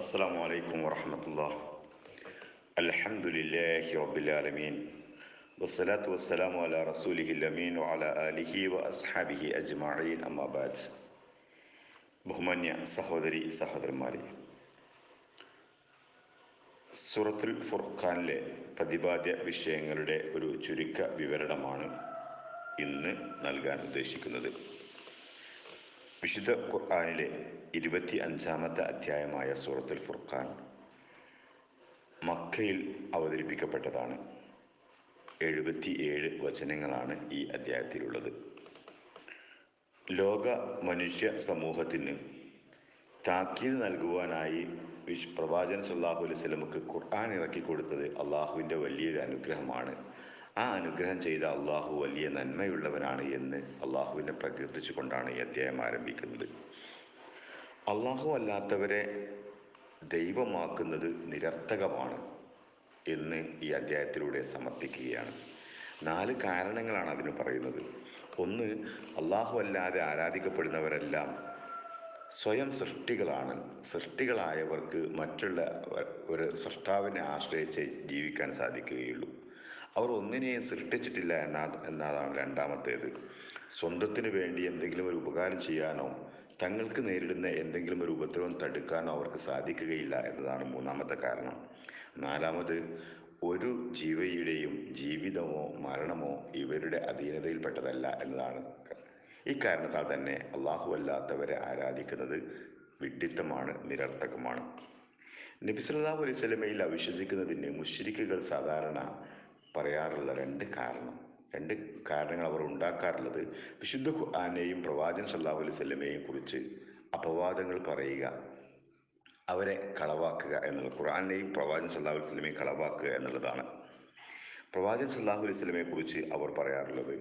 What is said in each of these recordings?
السلام عليكم ورحمة الله الحمد لله رب العالمين والصلاة والسلام على رسوله الأمين وعلى آله وأصحابه أجمعين أما بعد ബഹുമാന്യ സഹോദരി സഹോദരന്മാരെ സൂറത്തുൽ ഫുർഖാനിലെ പ്രതിപാദ്യ വിഷയങ്ങളുടെ ഒരു ചുരുക്ക വിവരണമാണ് ഇന്ന് നൽകാൻ ഉദ്ദേശിക്കുന്നത് വിശുദ്ധ ഖുർആാനിലെ ഇരുപത്തി അഞ്ചാമത്തെ അധ്യായമായ സൂറത്തുൽ ഫുർഖാൻ മക്കയിൽ അവതരിപ്പിക്കപ്പെട്ടതാണ്. എഴുപത്തി ഏഴ് വചനങ്ങളാണ് ഈ അധ്യായത്തിലുള്ളത്. ലോക മനുഷ്യ സമൂഹത്തിന് താക്കീത് നൽകുവാനായി വിശ് പ്രവാചൻ സല്ലാഹു അലൈഹി സ്വലമുക്ക് ഖുർആൻ ഇറക്കി കൊടുത്തത് അള്ളാഹുവിന്റെ വലിയൊരു അനുഗ്രഹമാണ്. ആ അനുഗ്രഹം ചെയ്ത അള്ളാഹു വലിയ നന്മയുള്ളവനാണ് എന്ന് അള്ളാഹുവിനെ പ്രകീർത്തിച്ചു കൊണ്ടാണ് ഈ അധ്യായം ആരംഭിക്കുന്നത്. അള്ളാഹു അല്ലാത്തവരെ ദൈവമാക്കുന്നത് നിരർത്ഥകമാണ് എന്ന് ഈ അധ്യായത്തിലൂടെ സമർപ്പിക്കുകയാണ് നാല് കാരണങ്ങളാണ് അതിന് പറയുന്നത്. ഒന്ന് അള്ളാഹു അല്ലാതെ ആരാധിക്കപ്പെടുന്നവരെല്ലാം സ്വയം സൃഷ്ടികളാണ്. സൃഷ്ടികളായവർക്ക് മറ്റുള്ള ഒരു സൃഷ്ടാവിനെ ആശ്രയിച്ച് ജീവിക്കാൻ സാധിക്കുകയുള്ളൂ. അവർ ഒന്നിനെയും സൃഷ്ടിച്ചിട്ടില്ല എന്നാ എന്നതാണ് രണ്ടാമത്തേത്. സ്വന്തത്തിന് വേണ്ടി എന്തെങ്കിലും ഒരു ഉപകാരം ചെയ്യാനോ തങ്ങൾക്ക് നേരിടുന്ന എന്തെങ്കിലും ഒരു ഉപദ്രവം തടുക്കാനോ അവർക്ക് സാധിക്കുകയില്ല എന്നതാണ് മൂന്നാമത്തെ കാരണം. നാലാമത് ഒരു ജീവയുടെയും ജീവിതമോ മരണമോ ഇവരുടെ അധീനതയിൽപ്പെട്ടതല്ല എന്നതാണ് ഇക്കാരണത്താൽ കാരണത്താൽ തന്നെ അള്ളാഹു അല്ലാത്തവരെ ആരാധിക്കുന്നത് വിഡിത്തമാണ് നിരർത്ഥകമാണ്. നബി അലൈസ്മയിൽ അവിശ്വസിക്കുന്നതിന് മുഷരിക്കുകൾ സാധാരണ പറയാറുള്ള രണ്ട് കാരണം. രണ്ട് കാരണങ്ങൾ അവർ ഉണ്ടാക്കാറുള്ളത്. വിശുദ്ധ ഖുർആാനെയും പ്രവാചൻ സല്ലാഹു അലൈഹി സ്വലമയെയും കുറിച്ച് അപവാദങ്ങൾ പറയുക അവരെ കളവാക്കുക എന്നുള്ളത്. ഖുർആാനെയും പ്രവാചൻ സല്ലാഹു അലൈഹി സ്വലമയും കളവാക്കുക എന്നുള്ളതാണ്. പ്രവാചൻ സല്ലാഹു അലൈഹി സ്വലമയെ കുറിച്ച് അവർ പറയാറുള്ളത്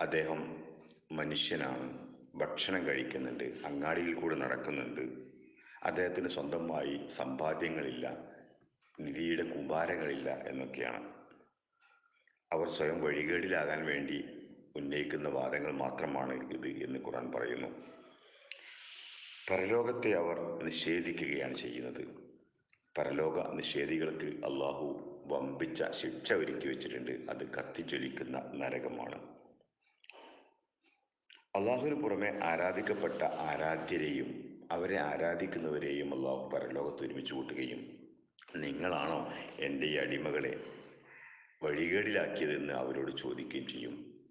അദ്ദേഹം മനുഷ്യനാണ് ഭക്ഷണം കഴിക്കുന്നുണ്ട് അങ്ങാടിയിൽ കൂടെ നടക്കുന്നുണ്ട് അദ്ദേഹത്തിന് സ്വന്തമായി സമ്പാദ്യങ്ങളില്ല നിധിയുടെ കുമ്പാരങ്ങളില്ല എന്നൊക്കെയാണ്. അവർ സ്വയം വഴികേടിലാകാൻ വേണ്ടി ഉന്നയിക്കുന്ന വാദങ്ങൾ മാത്രമാണ് ഇത് എന്ന് ഖുറാൻ പറയുന്നു. പരലോകത്തെ അവർ നിഷേധിക്കുകയാണ് ചെയ്യുന്നത്. പരലോക നിഷേധികൾക്ക് അള്ളാഹു വമ്പിച്ച ശിക്ഷ ഒരുക്കി വെച്ചിട്ടുണ്ട്. അത് കത്തിജ്വലിക്കുന്ന നരകമാണ്. അള്ളാഹുവിന് പുറമെ ആരാധിക്കപ്പെട്ട ആരാധ്യരെയും അവരെ ആരാധിക്കുന്നവരെയും അള്ളാഹു പരലോകത്ത് ഒരുമിച്ച് കൂട്ടുകയും നിങ്ങളാണോ എന്റെ ഈ അടിമകളെ വഴികേടിലാക്കിയതെന്ന് അവരോട് ചോദിക്കുകയും ചെയ്യും.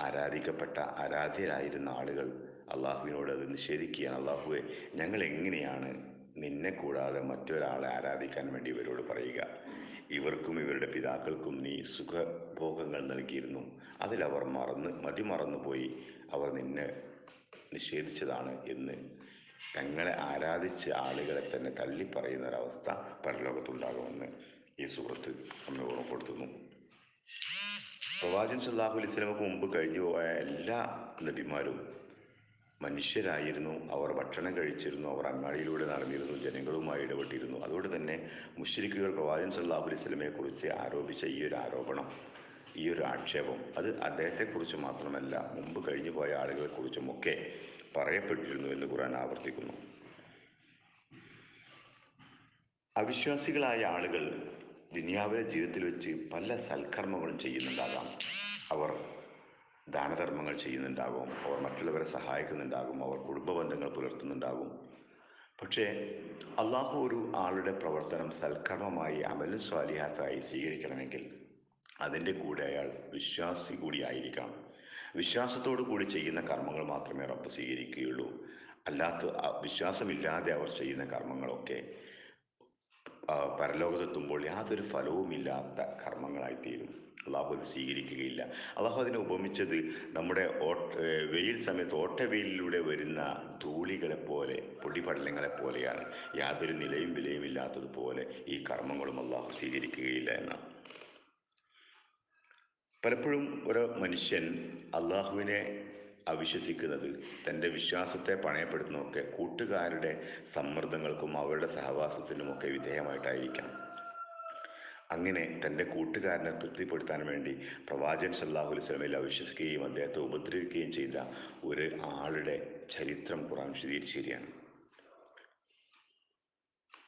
ആരാധിക്കപ്പെട്ട ആരാധ്യരായിരുന്ന ആളുകൾ അള്ളാഹുവിനോട് അത് നിഷേധിക്കുകയാണ്. അള്ളാഹുവെ ഞങ്ങൾ എങ്ങനെയാണ് നിന്നെ കൂടാതെ മറ്റൊരാളെ ആരാധിക്കാൻ വേണ്ടി ഇവരോട് പറയുക? ഇവർക്കും ഇവരുടെ പിതാക്കൾക്കും നീ സുഖഭോഗങ്ങൾ നൽകിയിരുന്നു. അതിലവർ മറന്ന് മതി പോയി അവർ നിന്നെ നിഷേധിച്ചതാണ് എന്ന് തങ്ങളെ ആരാധിച്ച ആളുകളെ തന്നെ തള്ളിപ്പറയുന്ന ഒരവസ്ഥ പരലോകത്തുണ്ടാകുമെന്ന് ഈ സുഹൃത്ത് നമ്മെ ഓർമ്മപ്പെടുത്തുന്നു. പ്രവാചകൻ സല്ലാഹു അലൈഹി സ്വലമക്ക് മുമ്പ് കഴിഞ്ഞു പോയ എല്ലാ നബിമാരും മനുഷ്യരായിരുന്നു. അവർ ഭക്ഷണം കഴിച്ചിരുന്നു അവർ അങ്ങാടിയിലൂടെ നടന്നിരുന്നു ജനങ്ങളുമായി ഇടപെട്ടിരുന്നു. അതുകൊണ്ട് തന്നെ മുഷരിക്കുകൾ പ്രവാചകൻ സല്ലാഹു അലൈഹി സ്വലമയെക്കുറിച്ച് ആരോപിച്ച ഈ ഒരു ആരോപണം ഈ ഒരു ആക്ഷേപം അത് അദ്ദേഹത്തെക്കുറിച്ച് മാത്രമല്ല മുമ്പ് കഴിഞ്ഞു പോയ ആളുകളെക്കുറിച്ചുമൊക്കെ പറയപ്പെട്ടിരുന്നു എന്ന് ഖുറാൻ ആവർത്തിക്കുന്നു. അവിശ്വാസികളായ ആളുകൾ ദുനിയാവിലെ ജീവിതത്തിൽ വെച്ച് പല സൽക്കർമ്മങ്ങളും ചെയ്യുന്നുണ്ടാകാം. അവർ ദാനധർമ്മങ്ങൾ ചെയ്യുന്നുണ്ടാകും അവർ മറ്റുള്ളവരെ സഹായിക്കുന്നുണ്ടാകും അവർ കുടുംബ ബന്ധങ്ങൾ പുലർത്തുന്നുണ്ടാകും. പക്ഷേ അള്ളാഹു ഒരു ആളുടെ പ്രവർത്തനം സൽക്കർമ്മമായി അമലു സ്വാലിഹാത്തായി സ്വീകരിക്കണമെങ്കിൽ അതിന്റെ കൂടെ അയാൾ വിശ്വാസി കൂടി ആയിരിക്കണം വിശ്വാസത്തോടു കൂടി ചെയ്യുന്ന കർമ്മങ്ങൾ മാത്രമേ റബ്ബ് സ്വീകരിക്കുകയുള്ളൂ. അല്ലാത്ത വിശ്വാസമില്ലാതെ അവർ ചെയ്യുന്ന കർമ്മങ്ങളൊക്കെ പരലോകത്തെത്തുമ്പോൾ യാതൊരു ഫലവുമില്ലാത്ത കർമ്മങ്ങളായിത്തീരും. അള്ളാഹു അത് സ്വീകരിക്കുകയില്ല. അള്ളാഹു അതിനെ ഉപമിച്ചത് നമ്മുടെ വെയിൽ സമയത്ത് ഓട്ടവെയിലിലൂടെ വരുന്ന ധൂളികളെ പോലെ പൊടിപടലങ്ങളെ പോലെയാണ് യാതൊരു നിലയും വിലയും ഇല്ലാത്തതുപോലെ ഈ കർമ്മങ്ങളും അള്ളാഹു സ്വീകരിക്കുകയില്ല എന്നാണ്. പലപ്പോഴും ഒരു മനുഷ്യൻ അള്ളാഹുവിനെ അവിശ്വസിക്കുന്നത് തന്റെ വിശ്വാസത്തെ പണയപ്പെടുത്തുന്നതൊക്കെ കൂട്ടുകാരുടെ സമ്മർദ്ദങ്ങൾക്കും അവരുടെ സഹവാസത്തിനുമൊക്കെ വിധേയമായിട്ടായിരിക്കാം അങ്ങനെ തന്റെ കൂട്ടുകാരനെ തൃപ്തിപ്പെടുത്താൻ വേണ്ടി പ്രവാചകൻ സല്ലാഹു അലൈഹി സ്വലമയിൽ അവിശ്വസിക്കുകയും അദ്ദേഹത്തെ ഉപദ്രവിക്കുകയും ചെയ്ത ഒരു ആളുടെ ചരിത്രം ഖുറാൻ വിശദീകരിച്ചിരിക്കുകയാണ്.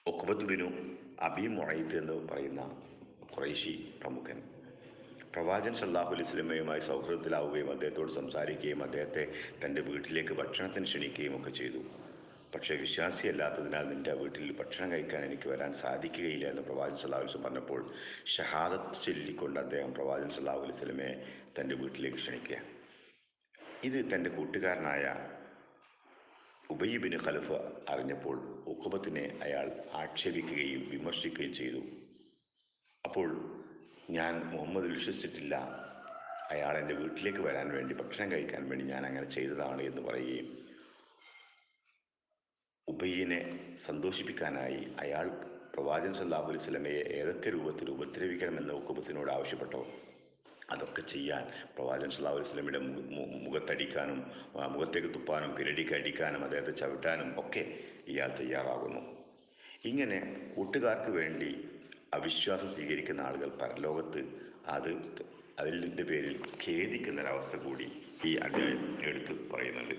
ഒക്കുബത്തുബിനു അബി മൊറൈത്ത് എന്ന് പറയുന്ന ഖുറൈശി പ്രമുഖൻ പ്രവാചകൻ സല്ലാഹു അലൈഹി സ്വലമയുമായി സൗഹൃദത്തിലാവുകയും അദ്ദേഹത്തോട് സംസാരിക്കുകയും അദ്ദേഹത്തെ തന്റെ വീട്ടിലേക്ക് ഭക്ഷണത്തിന് ക്ഷണിക്കുകയും ഒക്കെ ചെയ്തു. പക്ഷേ വിശ്വാസിയല്ലാത്തതിനാൽ നിന്റെ വീട്ടിൽ ഭക്ഷണം കഴിക്കാൻ എനിക്ക് വരാൻ സാധിക്കുകയില്ല എന്ന് പ്രവാചൻ സല്ലാഹു വസ്ലം പറഞ്ഞപ്പോൾ ഷഹാദത്ത് ചൊല്ലിക്കൊണ്ട് അദ്ദേഹം പ്രവാചൻ സല്ലാഹു അലൈഹി സ്വലമയെ തന്റെ വീട്ടിലേക്ക് ക്ഷണിക്കുക. ഇത് തന്റെ കൂട്ടുകാരനായ ഉബയ്യബിന് ഖലഫ് അറിഞ്ഞപ്പോൾ ഉഖബത്തിനെ അയാൾ ആക്ഷേപിക്കുകയും വിമർശിക്കുകയും ചെയ്തു. അപ്പോൾ ഞാൻ മുഹമ്മദ് വിശ്വസിച്ചിട്ടില്ല. അയാൾ എന്റെ വീട്ടിലേക്ക് വരാൻ വേണ്ടി ഭക്ഷണം കഴിക്കാൻ വേണ്ടി ഞാൻ അങ്ങനെ ചെയ്തതാണ് എന്ന് പറയുകയും ഉബയ്യനെ സന്തോഷിപ്പിക്കാനായി അയാൾ പ്രവാചകൻ സല്ലാഹു അലൈഹി സ്വലമയെ ഏതൊക്കെ രൂപത്തിൽ ഉപദ്രവിക്കണമെന്ന് ഉക്കുബത്തിനോട് ആവശ്യപ്പെട്ടോ? അതൊക്കെ ചെയ്യാൻ പ്രവാചകൻ സല്ലാഹു അലൈഹി സ്വലമിയുടെ മുഖത്തടിക്കാനും മുഖത്തേക്ക് തുപ്പാനും പിരടിക്ക് അടിക്കാനും അദ്ദേഹത്തെ ചവിട്ടാനും ഒക്കെ ഇയാൾ തയ്യാറാകുന്നു. ഇങ്ങനെ കൂട്ടുകാർക്ക് വേണ്ടി അവിശ്വാസം സ്വീകരിക്കുന്ന ആളുകൾ പരലോകത്ത് അത് അതിന്റെ പേരിൽ ഖേദിക്കുന്നൊരവസ്ഥ കൂടി ഈ അധ്യായം എടുത്ത് പറയുന്നുണ്ട്.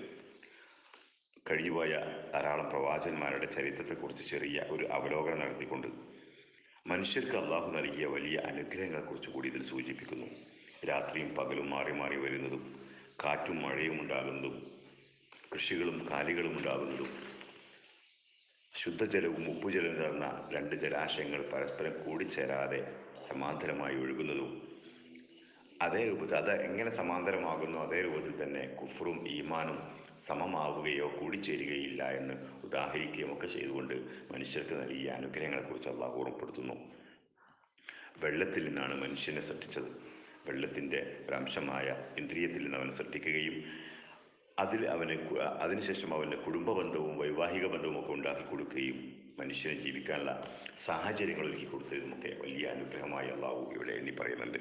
കഴിഞ്ഞുപോയ ധാരാളം പ്രവാചകന്മാരുടെ ചരിത്രത്തെക്കുറിച്ച് ചെറിയ ഒരു അവലോകനം നടത്തിക്കൊണ്ട് മനുഷ്യർക്ക് അള്ളാഹു നൽകിയ വലിയ അനുഗ്രഹങ്ങളെക്കുറിച്ച് കൂടി ഇതിൽ സൂചിപ്പിക്കുന്നു. രാത്രിയും പകലും മാറി മാറി വരുന്നതും കാറ്റും മഴയും ഉണ്ടാകുന്നതും കൃഷികളും കാലികളും ഉണ്ടാകുന്നതും ശുദ്ധജലവും ഉപ്പുജലവും കലർന്ന രണ്ട് ജലാശയങ്ങൾ പരസ്പരം കൂടിച്ചേരാതെ സമാന്തരമായി ഒഴുകുന്നതും അതേ രൂപത്തിൽ അത് എങ്ങനെ സമാന്തരമാകുന്നു? അതേ രൂപത്തിൽ തന്നെ കുഫറും ഈമാനും സമമാവുകയോ കൂടിച്ചേരുകയില്ല എന്ന് ഉദാഹരിക്കുകയും ഒക്കെ ചെയ്തുകൊണ്ട് മനുഷ്യർക്ക് നൽകിയ അനുഗ്രഹങ്ങളെക്കുറിച്ച് അള്ളാഹു ഓർമ്മപ്പെടുത്തുന്നു. വെള്ളത്തിൽ നിന്നാണ് മനുഷ്യനെ സൃഷ്ടിച്ചത്. വെള്ളത്തിന്റെ ഒരംശമായ ഇന്ദ്രിയത്തിൽ നിന്ന് അവൻ സൃഷ്ടിക്കുകയും അതിൽ അവന് അതിനുശേഷം അവന്റെ കുടുംബ ബന്ധവും വൈവാഹിക ബന്ധവും ഒക്കെ ഉണ്ടാക്കി കൊടുക്കുകയും മനുഷ്യന് ജീവിക്കാനുള്ള സാഹചര്യങ്ങൾ ഒരുക്കി കൊടുത്തതുമൊക്കെ വലിയ അനുഗ്രഹമായി അള്ളാഹു ഇവിടെ എണ്ണി പറയുന്നുണ്ട്.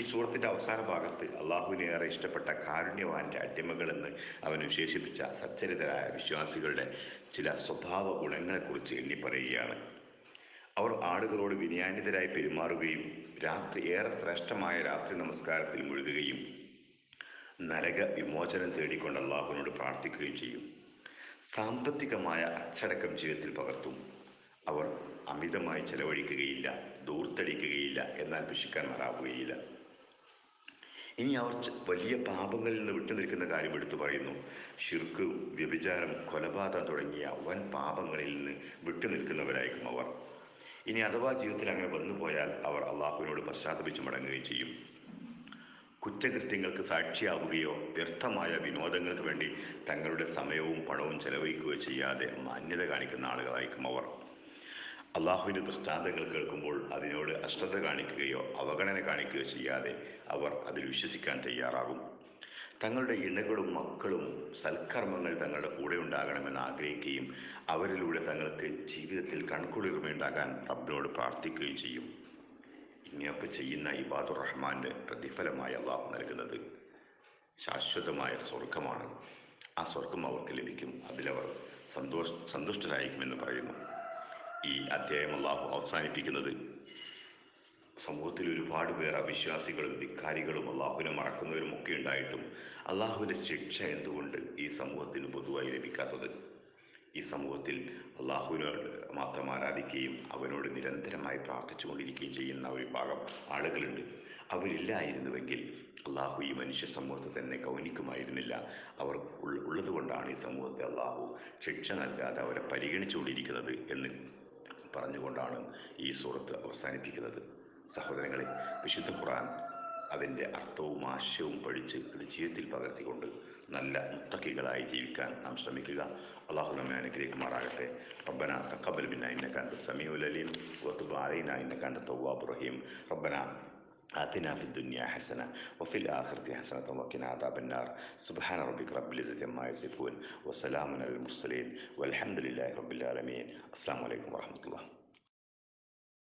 ഈ സൂറത്തിന്റെ അവസാന ഭാഗത്ത് അള്ളാഹുവിനെ ഏറെ ഇഷ്ടപ്പെട്ട കാരുണ്യവാന്റെ അടിമകളെന്ന് അവൻ വിശേഷിപ്പിച്ച സച്ചരിതരായ വിശ്വാസികളുടെ ചില സ്വഭാവ ഗുണങ്ങളെക്കുറിച്ച് എണ്ണി പറയുകയാണ്. അവർ ആളുകളോട് വിനയാന്വിതരായി പെരുമാറുകയും രാത്രി ഏറെ ശ്രേഷ്ഠമായ രാത്രി നമസ്കാരത്തിൽ മുഴുകുകയും നരക വിമോചനം തേടിക്കൊണ്ട് അള്ളാഹുവിനോട് പ്രാർത്ഥിക്കുകയും ചെയ്യും. സാമ്പത്തികമായ അച്ചടക്കം ജീവിതത്തിൽ പകർത്തും. അവർ അമിതമായി ചെലവഴിക്കുകയില്ല ദൂർത്തടിക്കുകയില്ല എന്നാൽ പിശുക്കാന്മാരാവുകയില്ല ഇനി അവർ വലിയ പാപങ്ങളിൽ നിന്ന് വിട്ടു നിൽക്കുന്ന കാര്യം എടുത്തു പറയുന്നു. ഷിർക്ക് വ്യഭിചാരം കൊലപാതകം തുടങ്ങിയ വൻ പാപങ്ങളിൽ നിന്ന് വിട്ടു നിൽക്കുന്നവരായിരിക്കും അവർ. ഇനി അഥവാ ജീവിതത്തിൽ അങ്ങനെ വന്നുപോയാൽ അവർ അള്ളാഹുവിനോട് പശ്ചാത്തപിച്ച് മടങ്ങുകയും ചെയ്യും. കുറ്റകൃത്യങ്ങൾക്ക് സാക്ഷിയാവുകയോ വ്യർത്ഥമായ വിനോദങ്ങൾക്ക് വേണ്ടി തങ്ങളുടെ സമയവും പണവും ചെലവഴിക്കുകയോ ചെയ്യാതെ മാന്യത കാണിക്കുന്ന ആളുകളായിരിക്കും അവർ. അള്ളാഹുവിന്റെ ദൃഷ്ടാന്തങ്ങൾ കേൾക്കുമ്പോൾ അതിനോട് അശ്രദ്ധ കാണിക്കുകയോ അവഗണന കാണിക്കുകയോ ചെയ്യാതെ അവർ അതിൽ വിശ്വസിക്കാൻ തയ്യാറാകും. തങ്ങളുടെ ഇണകളും മക്കളും സൽക്കർമ്മങ്ങൾ തങ്ങളുടെ കൂടെ ഉണ്ടാകണമെന്ന് ആഗ്രഹിക്കുകയും അവരിലൂടെ തങ്ങൾക്ക് ജീവിതത്തിൽ കൺകുളിർമയുണ്ടാകാൻ റബ്ബിനോട് പ്രാർത്ഥിക്കുകയും ചെയ്യും. ഇങ്ങനെയൊക്കെ ചെയ്യുന്ന ഇബാദുർ റഹ്മാന്റെ പ്രതിഫലമായി അള്ളാഹു നൽകുന്നത് ശാശ്വതമായ സ്വർഗമാണ് ആ സ്വർഗം അവർക്ക് ലഭിക്കും. അതിലവർ സന്തോഷ സന്തുഷ്ടരായിരിക്കുമെന്ന് പറയുന്നു. ഈ അധ്യായം അള്ളാഹു അവസാനിപ്പിക്കുന്നത് സമൂഹത്തിൽ ഒരുപാട് പേർ അവിശ്വാസികളും ധിക്കാരികളും അള്ളാഹുവിനെ മറക്കുന്നവരും ഒക്കെ ഉണ്ടായിട്ടും അള്ളാഹുവിന്റെ ശിക്ഷ എന്തുകൊണ്ട് ഈ സമൂഹത്തിന് പൊതുവായി ലഭിക്കാത്തത്? ഈ സമൂഹത്തിൽ അള്ളാഹുവിനോട് മാത്രം ആരാധിക്കുകയും അവനോട് നിരന്തരമായി പ്രാർത്ഥിച്ചു കൊണ്ടിരിക്കുകയും ചെയ്യുന്ന ഒരു വിഭാഗം ആളുകളുണ്ട്. അവരില്ലായിരുന്നുവെങ്കിൽ അള്ളാഹു ഈ മനുഷ്യ സമൂഹത്തെ തന്നെ ഗൗനിക്കുമായിരുന്നില്ല അവർ ഉള്ളതുകൊണ്ടാണ് ഈ സമൂഹത്തെ അള്ളാഹു ശിക്ഷ നൽകാതെ അവരെ പരിഗണിച്ചുകൊണ്ടിരിക്കുന്നത് എന്ന് പറഞ്ഞുകൊണ്ടാണ് ഈ സൂറത്ത് അവസാനിപ്പിക്കുന്നത്. സഹോദരങ്ങളെ വിശുദ്ധ ഖുർആൻ അതിൻ്റെ അർത്ഥവും ആശയവും പഠിച്ച് അത് ജീവിതത്തിൽ പകർത്തിക്കൊണ്ട് നല്ല മുത്തക്കികളായി ജീവിക്കാൻ നാം ശ്രമിക്കുക അള്ളാഹു നമ്മെ അനുഗ്രഹിക്കുമാറാകട്ടെ റബ്ബന തക്കബൽ ബിന്ന ഇന്നക അന്ത സമീഉൽ അലീം വതുബ് അലൈന ഇന്നക അന്ത തവ്വാബുർ റഹീം റബ്ബന آتنا في الدنيا حسنة وفي الآخرة حسنة وقنا عذاب النار سبحان ربك رب العزة عما يصفون وسلام على المرسلين والحمد لله رب العالمين السلام عليكم ورحمة الله